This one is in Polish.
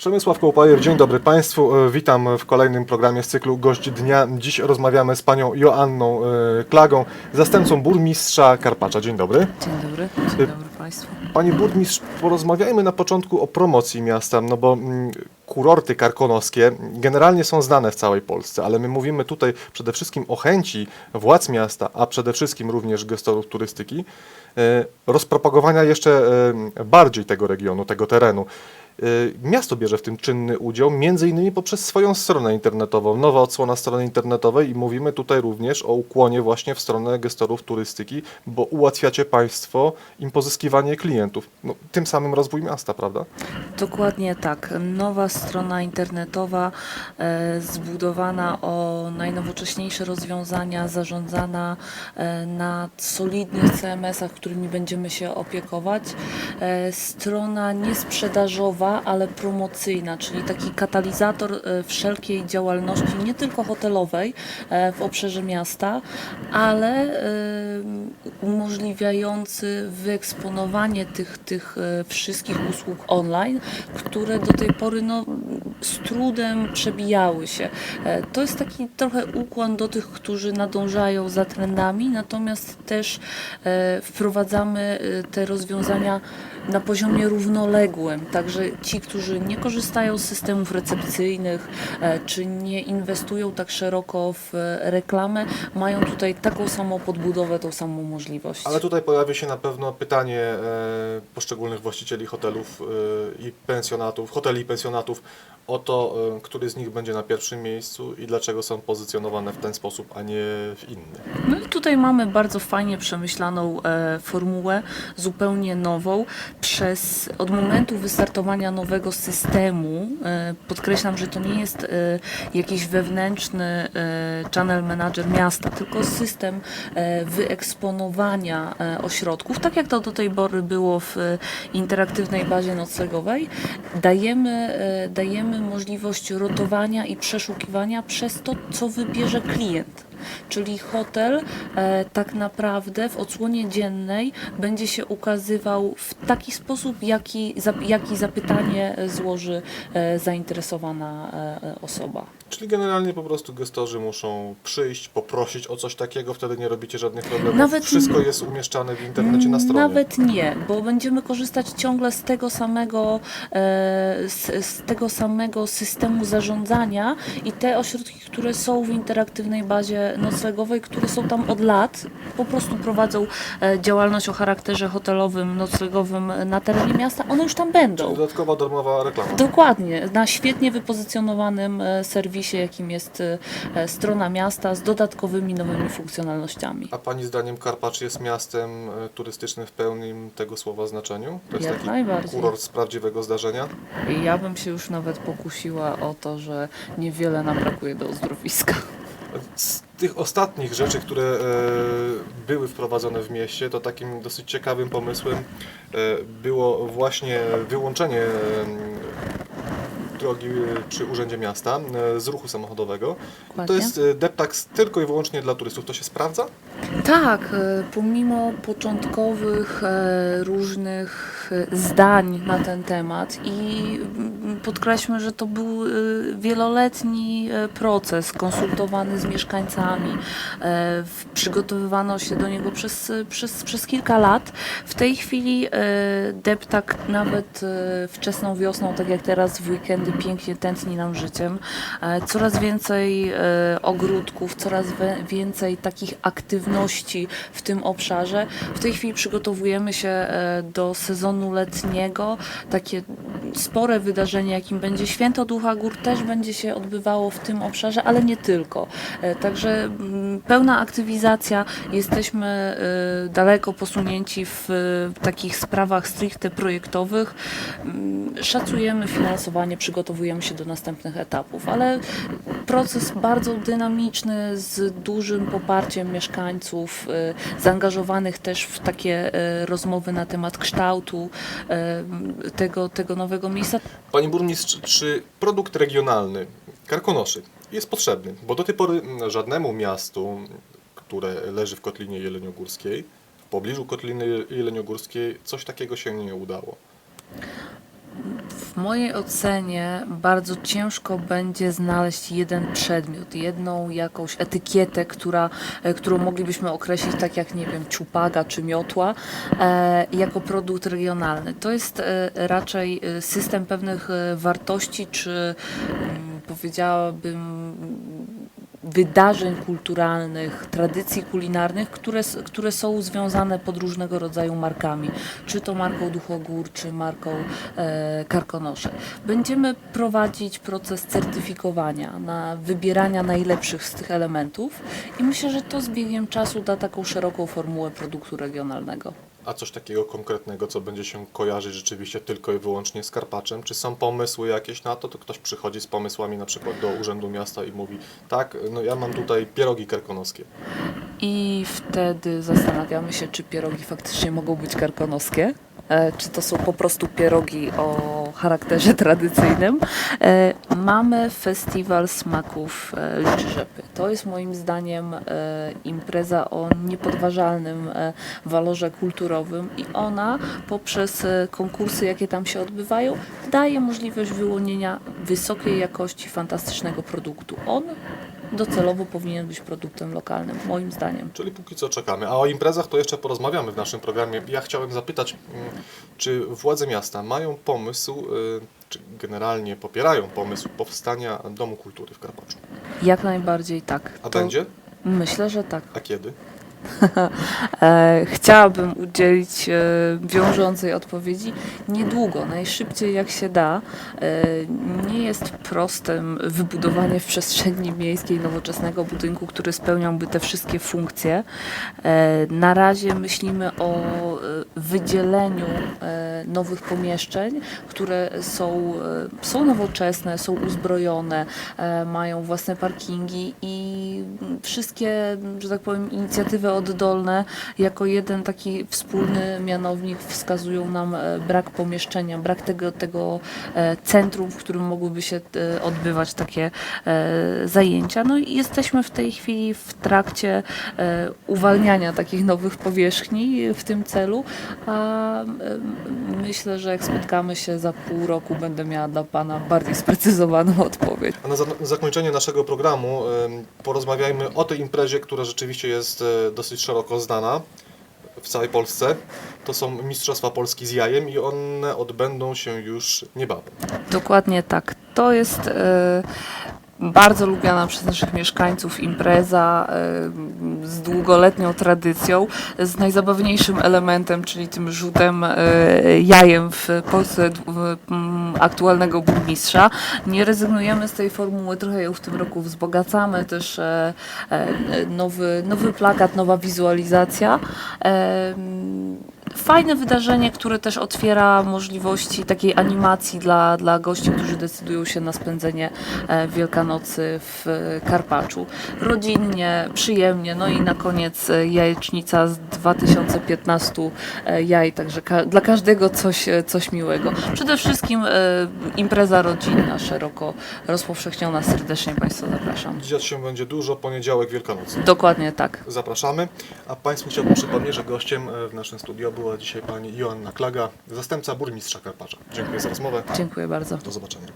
Przemysław Kołpajer, dzień dobry Państwu. E, Witam w kolejnym programie z cyklu Gość Dnia. Dziś rozmawiamy z panią Joanną e, Klagą, zastępcą burmistrza Karpacza. Dzień dobry. Dzień dobry, dzień dobry Państwu. Pani burmistrz, porozmawiajmy na początku o promocji miasta, no bo mm, kurorty karkonoskie generalnie są znane w całej Polsce, ale my mówimy tutaj przede wszystkim o chęci władz miasta, a przede wszystkim również gestorów turystyki, e, rozpropagowania jeszcze e, bardziej tego regionu, tego terenu. E, Miasto bierze w tym czynny udział, między innymi poprzez swoją stronę internetową, nowa odsłona strony internetowej i mówimy tutaj również o ukłonie właśnie w stronę gestorów turystyki, bo ułatwiacie Państwo im pozyskiwanie klientów, no, tym samym rozwój miasta, prawda? Dokładnie tak. Nowa strona internetowa e, zbudowana o najnowocześniejsze rozwiązania, zarządzana e, na solidnych CMS-ach, którymi będziemy się opiekować. E, strona niesprzedażowa, ale promocyjna, czyli taki katalizator e, wszelkiej działalności, nie tylko hotelowej e, w obszarze miasta, ale e, umożliwiający wyeksponowanie tych, tych wszystkich usług online, które do tej pory no, z trudem przebijały się. To jest taki trochę ukłon do tych, którzy nadążają za trendami, natomiast też wprowadzamy te rozwiązania na poziomie równoległym. Także ci, którzy nie korzystają z systemów recepcyjnych, e, czy nie inwestują tak szeroko w reklamę, mają tutaj taką samą podbudowę, tą samą możliwość. Ale tutaj pojawi się na pewno pytanie e, poszczególnych właścicieli hotelów e, i pensjonatów, hoteli i pensjonatów o to, e, który z nich będzie na pierwszym miejscu i dlaczego są pozycjonowane w ten sposób, a nie w inny. No i tutaj mamy bardzo fajnie przemyślaną e, formułę, zupełnie nową. Przez od momentu wystartowania nowego systemu, e, podkreślam, że to nie jest e, jakiś wewnętrzny e, channel manager miasta, tylko system e, wyeksponowania e, ośrodków, tak jak to do tej pory było w e, interaktywnej bazie noclegowej. Dajemy, e, dajemy możliwość rotowania i przeszukiwania przez to, co wybierze klient. Czyli hotel e, tak naprawdę w odsłonie dziennej będzie się ukazywał w taki sposób, jaki, za, jaki zapytanie złoży e, zainteresowana e, osoba. Czyli generalnie po prostu gestorzy muszą przyjść, poprosić o coś takiego, wtedy nie robicie żadnych problemów. Nawet- Wszystko jest umieszczane w internecie na stronie. Nawet nie, bo będziemy korzystać ciągle z tego samego, e, z, z tego samego systemu zarządzania i te ośrodki, które są w interaktywnej bazie noclegowej, które są tam od lat, po prostu prowadzą e, działalność o charakterze hotelowym, noclegowym na terenie miasta, one już tam będą. Dodatkowa darmowa reklama. Dokładnie, na świetnie wypozycjonowanym e, serwisie, jakim jest e, strona miasta z dodatkowymi nowymi funkcjonalnościami. A Pani zdaniem Karpacz jest miastem turystycznym w pełnym tego słowa znaczeniu? To jest Jak taki najbardziej. kurort z prawdziwego zdarzenia? I Ja bym się już nawet pokusiła o to, że niewiele nam brakuje do uzdrowiska. Z tych ostatnich rzeczy, które e, były wprowadzone w mieście, to takim dosyć ciekawym pomysłem e, było właśnie wyłączenie e, drogi e, przy Urzędzie Miasta e, z ruchu samochodowego. To Dokładnie. jest e, deptax tylko i wyłącznie dla turystów. To się sprawdza? Tak, e, pomimo początkowych e, różnych e, zdań na ten temat i podkreślmy, że to był e, wieloletni e, proces konsultowany z mieszkańcami, e, przygotowywano się do niego przez, przez, przez kilka lat. W tej chwili deptak nawet wczesną wiosną, tak jak teraz w weekendy pięknie tętni nam życiem. E, Coraz więcej ogródków, coraz więcej takich aktywności w tym obszarze. W tej chwili przygotowujemy się e, do sezonu letniego. Takie spore wydarzenie, jakim będzie Święto Ducha Gór, też będzie się odbywało w tym obszarze, ale nie tylko. E, Także mm, pełna aktywizacja. Jesteśmy e, daleko posunięci w takich sprawach stricte projektowych. Mm, Szacujemy finansowanie, przygotowujemy się do następnych etapów, ale proces bardzo dynamiczny, z dużym poparciem mieszkańców, e, zaangażowanych też w takie rozmowy na temat kształtu tego, tego nowego miejsca. Pani burmistrz, czy produkt regionalny Karkonoszy jest potrzebny? Bo do tej pory mm, żadnemu miastu, które leży w Kotlinie Jeleniogórskiej, w pobliżu Kotliny Jeleniogórskiej, coś takiego się nie udało. Mojej ocenie bardzo ciężko będzie znaleźć jeden przedmiot, jedną jakąś etykietę, która, e, którą moglibyśmy określić tak jak, nie wiem, ciupaga czy miotła, e, jako produkt regionalny. To jest e, raczej system pewnych wartości, czy mm, powiedziałabym wydarzeń kulturalnych, tradycji kulinarnych, które, które są związane pod różnego rodzaju markami, czy to marką Duchogór, czy marką e, Karkonosze. Będziemy prowadzić proces certyfikowania, na wybierania najlepszych z tych elementów i myślę, że to z biegiem czasu da taką szeroką formułę produktu regionalnego. A coś takiego konkretnego, co będzie się kojarzyć rzeczywiście tylko i wyłącznie z Karpaczem? Czy są pomysły jakieś na to? To ktoś przychodzi z pomysłami na przykład do Urzędu Miasta i mówi tak, no ja mam tutaj pierogi karkonoskie. I wtedy zastanawiamy się, czy pierogi faktycznie mogą być karkonoskie, e, czy to są po prostu pierogi o charakterze tradycyjnym. E, Mamy festiwal smaków e, Liczy Rzepy. To jest moim zdaniem e, impreza o niepodważalnym e, walorze kulturowym i ona poprzez e, konkursy, jakie tam się odbywają, daje możliwość wyłonienia wysokiej jakości, fantastycznego produktu. On docelowo powinien być produktem lokalnym, moim zdaniem. Czyli póki co czekamy. A o imprezach to jeszcze porozmawiamy w naszym programie. Ja chciałem zapytać, mm, czy władze miasta mają pomysł, y, czy generalnie popierają pomysł powstania Domu Kultury w Karpaczu? Jak najbardziej tak. A To będzie? Myślę, że tak. A kiedy? E, chciałabym udzielić e, wiążącej odpowiedzi niedługo, najszybciej jak się da. E, nie jest prostym wybudowanie w przestrzeni miejskiej nowoczesnego budynku, który spełniałby te wszystkie funkcje. Na razie myślimy o wydzieleniu nowych pomieszczeń, które są, są nowoczesne, są uzbrojone, mają własne parkingi i wszystkie, że tak powiem, inicjatywy oddolne jako jeden taki wspólny mianownik wskazują nam e, brak pomieszczenia, brak tego, tego e, centrum, w którym mogłyby się e, odbywać takie zajęcia. No i jesteśmy w tej chwili w trakcie uwalniania takich nowych powierzchni w tym celu, a myślę, że jak spotkamy się za pół roku, będę miała dla Pana bardziej sprecyzowaną odpowiedź. A na za- zakończenie naszego programu porozmawiajmy o tej imprezie, która rzeczywiście jest e, dosyć szeroko znana w całej Polsce. To są Mistrzostwa Polski z jajem i one odbędą się już niebawem. Dokładnie tak. To jest e, bardzo lubiana przez naszych mieszkańców impreza e, z długoletnią tradycją, z najzabawniejszym elementem, czyli tym rzutem e, jajem w Polsce aktualnego burmistrza. Nie rezygnujemy z tej formuły, trochę ją w tym roku wzbogacamy, też e, e, nowy, nowy plakat, nowa wizualizacja. Fajne wydarzenie, które też otwiera możliwości takiej animacji dla, dla gości, którzy decydują się na spędzenie e, Wielkanocy w e, Karpaczu. Rodzinnie, przyjemnie, no i na koniec e, jajecznica z 2015 e, jaj, także ka- dla każdego coś, coś miłego. Przede wszystkim impreza rodzinna, szeroko rozpowszechniona. Serdecznie Państwa zapraszam. Dziać się będzie dużo, poniedziałek Wielkanocy. Dokładnie tak. Zapraszamy. A Państwu chciałbym przypomnieć, że gościem w naszym studio była dzisiaj pani Joanna Klaga, zastępca burmistrza Karpacza. Dziękuję za rozmowę. Dziękuję bardzo. Do zobaczenia.